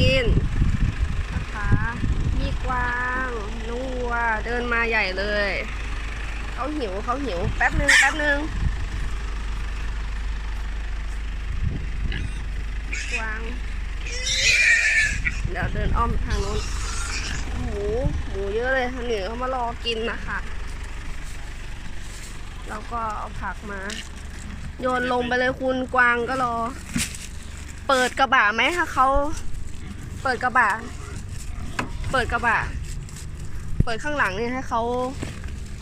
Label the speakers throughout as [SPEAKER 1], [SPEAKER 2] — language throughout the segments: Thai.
[SPEAKER 1] กินนะคะมีกวางนัวเดินมาใหญ่เลย เขาหิวเขาหิว แป๊บนึงแป๊บนึงกวาง เดี๋ยวเดินอ้อมทางนู้นหมูหมูเยอะเลยเหนือเขามารอกินนะคะแล้วก็เอาผักมา โยนลงไปเลยคุณกวางก็รอ เปิดกระบะไหมคะเขา เปิดกระบะ เปิดกระบะ เปิดข้างหลังเนี่ยให้เขา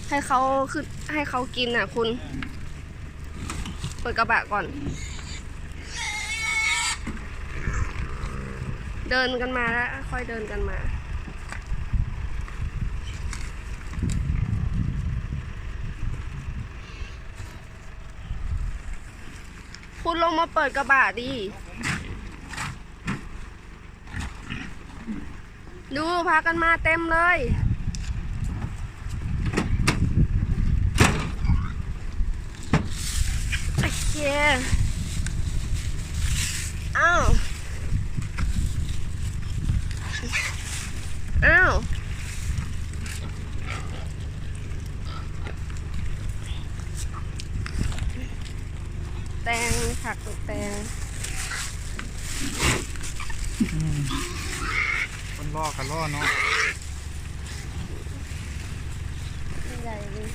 [SPEAKER 1] ให้เขาคือให้เขากินอะคุณ เปิดกระบะก่อน เดินกันมาแล้ว ค่อยเดินกันมาคุณลงมาเปิดกระบะดิ ดูพากันมาเต็มเลย โอเคอ้าวอ้าวแตงผักตกแตง
[SPEAKER 2] ล่อกันล่อเนาะ
[SPEAKER 1] ใหญ่เลย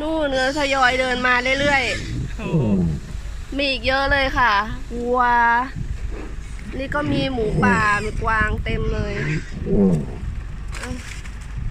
[SPEAKER 1] นู่นเนื้อทยอยเดินมาเรื่อย
[SPEAKER 2] ๆ
[SPEAKER 1] มีอีกเยอะเลยค่ะ วัว นี่ก็มีหมูป่า มีกวางเต็มเลยโ